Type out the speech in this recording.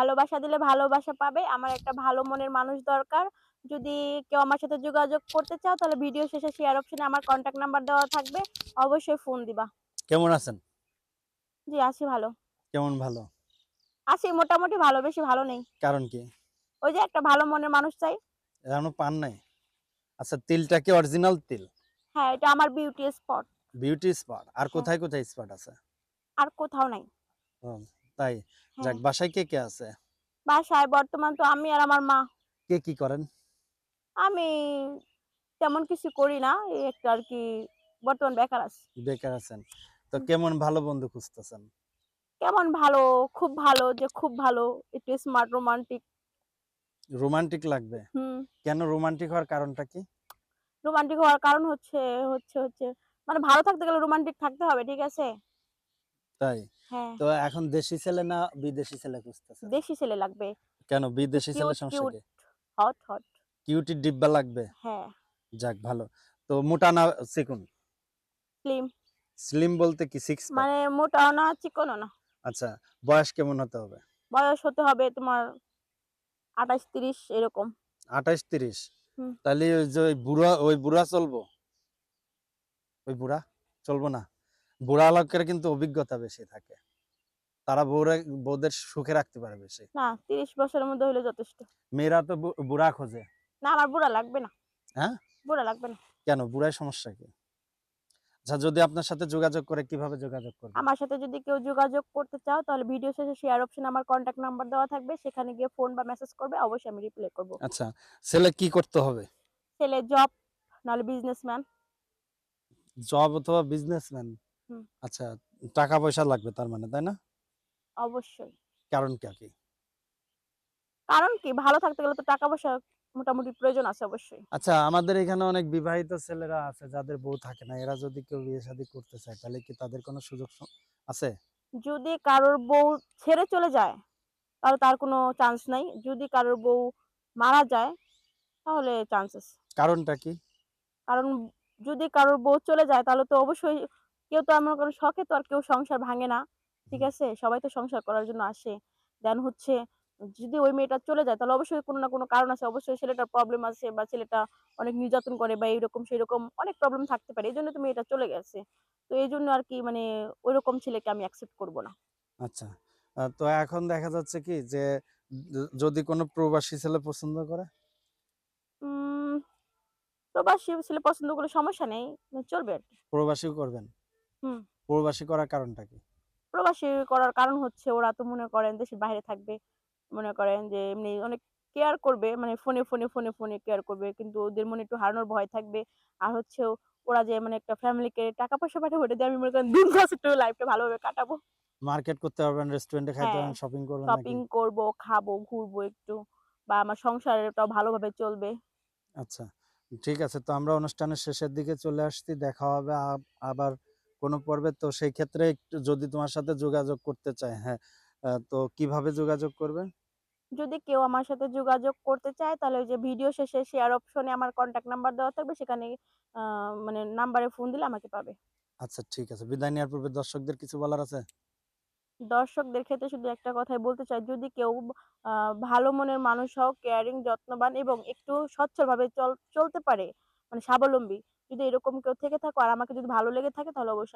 ভালোবাসা দিলে ভালোবাসা পাবে। আমার একটা ভালো মনের মানুষ দরকার। যদি কেউ আমার সাথে যোগাযোগ করতে চাও তাহলে ভিডিও শেষে শেয়ার অপশনে আমার কনট্যাক্ট নাম্বার দেওয়া থাকবে। অবশ্যই ফোন দিবা। কেমন আছেন জি, আছি ভালো। কেমন ভালো আছি মোটামুটি ভালো, বেশি ভালো নেই। কারণ কি ওই যে একটা ভালো মনের মানুষ চাই। এখনও পান নাই আচ্ছা তিলটা কি অরিজিনাল তিল হ্যাঁ, এটা আমার বিউটি স্পট। বিউটি স্পট আর হ্যাঁ। কোথায় কোথায় স্পট আছে আর কোথাও নাই। তাই। যাক বাসায় কে কে আছে বাসায় বর্তমান তো আমি আর আমার মা। কে কি করেন আমি তেমন কিছু করি না। এই একটা আরকি বর্তমান বেকার আছি। বেকার আছেন তো কেমন ভালো বন্ধু খুঁজতেছেন কেমন ভালো, খুব ভালো যে খুব ভালো, একটু স্মার্ট রোমান্টিক। রোমান্টিক লাগবে হুম। কেন রোমান্টিক হওয়ার কারণটা কি রোমান্টিক হওয়ার কারণ হচ্ছে হচ্ছে হচ্ছে মানে ভালো থাকতে গেলে রোমান্টিক থাকতে হবে, ঠিক আছে? তাই। তো এখন দেশি ছেলে না বিদেশি ছেলে খুঁজতেছেন দেশি ছেলে লাগবে। কেন? বিদেশি ছেলে সমস্যা কি? Hot, hot. কিউটি ডিব্বা লাগবে? হ্যাঁ, যাক ভালো। তো মোটা না চিকুন? স্লিম। স্লিম বলতে কি সিক্স মানে মোটাও না, চিকনও না। আচ্ছা বয়স কেমন হতে হবে? বয়স হতে হবে তোমার ২৮-৩০ এরকম। আঠাইশ তিরিশ? হুম। তাহলে ওই যে ওই বুড়া ওই বুড়া চলবো? ওই বুড়া? চলবো না? বুড়া লোকের কিন্তু অভিজ্ঞতা বেশি থাকে তারা বউরা বউদের সুখে রাখতে পারে বেশি না, ৩০ বছরের মধ্যে হলে যথেষ্ট। মেয়েরা তো বুড়া খোঁজে না, আমার বুড়া লাগবে না। হ্যাঁ? বুড়া লাগবে না। কেন বুড়ায় সমস্যা কি আচ্ছা যদি আপনার সাথে যোগাযোগ করে কীভাবে যোগাযোগ করবে আমার সাথে যদি কেউ যোগাযোগ করতে চাও তাহলে ভিডিও শেষে শেয়ার অপশন আমার কন্টাক্ট নাম্বার দেওয়া থাকবে। সেখানে গিয়ে ফোন বা মেসেজ করবে। অবশ্যই আমি রিপ্লাই করব। আচ্ছা ছেলে কি করতে হবে ছেলে জব নাহলে বিজনেসম্যান। জব অথবা বিজনেসম্যান। আচ্ছা টাকা পয়সা লাগবে তার মানে তাই না অবশ্যই। কারণ কি কারণ কি ভালো থাকতে গেলে তো টাকা পয়সা মোটামুটি প্রয়োজন আছে অবশ্যই। আচ্ছা আমাদের এখানে অনেক বিবাহিত ছেলেরা আছে যাদের বউ থাকে না এরা যদি কেউ বিয়ে শাদী করতে চায় তাহলে কি তাদের কোনো সুযোগ আছে যদি কারোর বউ ছেড়ে চলে যায় তাহলে তার কোনো চান্স নাই। যদি কারোর বউ মারা যায় তাহলে চান্স আছে। কারণটা কি কারণ যদি কারোর বউ চলে যায় তাহলে তো অবশ্যই কেউ তো আমার কোনো শখে তো আর কেউ সংসার ভাঙে না। ঠিক আছে? সবাই তো সংসার করার জন্য আসে। দেন হচ্ছে যদি ওই মেয়েটা চলে যায় তাহলে অবশ্যই কোনো না কোনো কারণ আছে। অবশ্যই ছেলেটার প্রবলেম আছে বা ছেলেটা অনেক নির্যাতন করে বা এইরকম সেইরকম অনেক প্রবলেম থাকতে পারে। এজন্য তো মেয়েটা চলে গেছে। তো এইজন্য আরকি মানে ওইরকম ছেলেকে আমি অ্যাকসেপ্ট করব না। আচ্ছা তো এখন দেখা যাচ্ছে কি যে যদি কোনো প্রবাসী ছেলে পছন্দ করে উম প্রবাসী ছেলে পছন্দ করলে সমস্যা নেই। চলবে আরকি। প্রবাসীও করবেন। প্রবাসী করার কারণটা কি প্রবাসী করার কারণ হচ্ছে ওরা তো মনে করেন দেশের বাইরে থাকবে। মনে করেন যে এমনি অনেক কেয়ার করবে। মানে ফোনে, ফোনে, ফোনে, ফোনে কেয়ার করবে। কিন্তু ওদের মনে একটু হারানোর ভয় থাকবে। আর হচ্ছে ওরা যে মানে একটা ফ্যামিলিকে টাকা পয়সা পাঠাবে ওটা দিয়ে আমি মনে করেন বিন্দাস একটু লাইফটা ভালোভাবে কাটাবো। মার্কেট করতে পারবেন রেস্টুরেন্টে খাইতে হ্যাঁ, পারবেন শপিং করবেন শপিং করব, খাব, ঘুরবো একটু বা আমার সংসারটাও ভালোভাবে চলবে। আচ্ছা ঠিক আছে তো আমরা অনুষ্ঠানের শেষের দিকে চলে আসছি দেখা হবে আবার কোনো পর্বে তো সেই ক্ষেত্রে একটু যদি তোমার সাথে যোগাযোগ করতে চায় হ্যাঁ তো কীভাবে যোগাযোগ করবে যদি কেউ আমার সাথে যোগাযোগ করতে চায় তাহলে ওই যে ভিডিও শেষে শেয়ার অপশনে আমার কনট্যাক্ট নাম্বার দেওয়া থাকবে সেখানে মানে নাম্বারে ফোন দিলে আমাকে পাবে। আচ্ছা ঠিক আছে বিদায় নেওয়ার পূর্বে দর্শকদের কিছু বলার আছে দর্শকদের ক্ষেত্রে শুধু একটা কথাই বলতে চাই যদি কেউ ভালো মনের মানুষ হও, কেয়ারিং, যত্নবান এবং একটু সচ্ছলভাবে চল চলতে পারে মানে স্বাবলম্বী। যদি এরকম কেউ থেকে থাকো আর আমাকে যদি ভালো লেগে থাকে তাহলে অবশ্যই